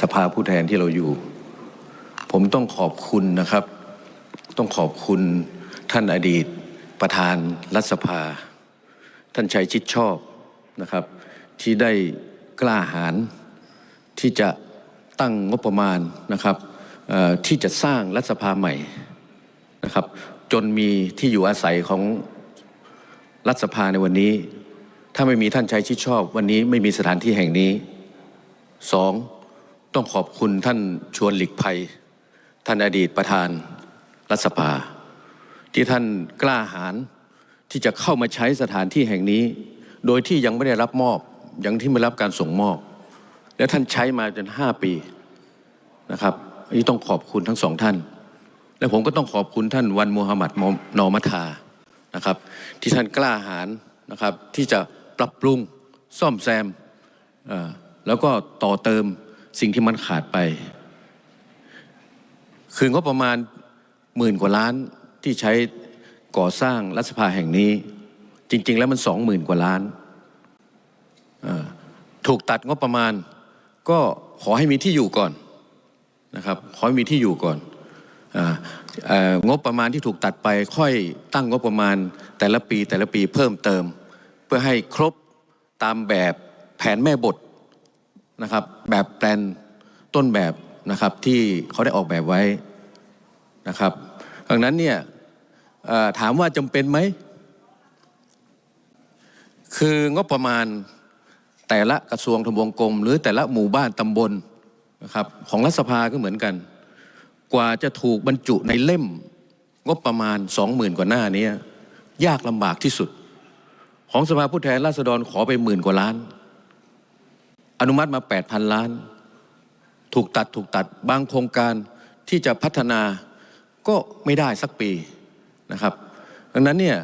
สภาผู้แทนที่เราอยู่ ผมต้องขอบคุณนะครับ ต้องขอบคุณท่านอดีตประธานรัฐสภา ท่านชัยชิดชอบนะครับ ที่ได้กล้าหาญที่จะตั้งงบประมาณนะครับที่จะสร้างรัฐสภาใหม่นะครับ จนมีที่อยู่อาศัยของรัฐสภาในวันนี้ ถ้าไม่มีท่านชัยชิดชอบ วันนี้ไม่มีสถานที่แห่งนี้สอง ต้องขอบคุณท่านชวนหลีกภัย ท่านอดีตประธานรัฐสภา ที่ท่านกล้าหาญที่จะเข้ามาใช้สถานที่แห่งนี้ โดยที่ยังไม่ได้รับมอบยังที่ไม่รับการส่งมอบ และท่านใช้มาจนห้าปีนะครับอันนี้ต้องขอบคุณทั้งสองท่าน และผมก็ต้องขอบคุณท่านวันมูฮัมหมัดนอมัทานะครับ ที่ท่านกล้าหาญนะครับที่จะปรับปรุงซ่อมแซมแล้วก็ต่อเติม สิ่งที่มันขาดไป คืองบประมาณหมื่นกว่าล้านที่ใช้ก่อสร้างรัฐสภาแห่งนี้ จริง ๆ แล้วมันสองหมื่นกว่าล้านถูกตัดงบประมาณ ก็ขอให้มีที่อยู่ก่อนนะครับขอให้มีที่อยู่ก่อนองบประมาณที่ถูกตัดไปค่อยตั้งงบประมาณแต่ละปีแต่ละปีเพิ่มเติม เพื่อให้ครบตามแบบแผนแม่บท นะครับแบบแปลนต้นแบบนะครับที่เขาได้ออกแบบไว้นะครับดังนั้นเนี่ยถามว่าจำเป็นไหม คืองบประมาณแต่ละกระทรวงทบวงกรม หรือแต่ละหมู่บ้านตำบลนะครับของรัฐสภาก็เหมือนกัน กว่าจะถูกบรรจุในเล่มงบประมาณสองหมื่นกว่าหน้านี้ยากลำบากที่สุด ของสภาผู้แทนราษฎรขอไปหมื่นกว่าล้าน อนุมัติมา 8,000 ล้าน ถูกตัดถูกตัดบางโครงการที่จะพัฒนาก็ไม่ได้สักปีนะครับ ดังนั้นเนี่ย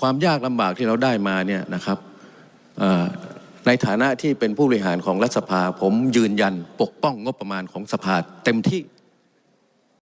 ความยากลำบากที่เราได้มาเนี่ยนะครับในฐานะที่เป็นผู้บริหารของรัฐสภา ผมยืนยันปกป้องงบประมาณของสภาเต็มที่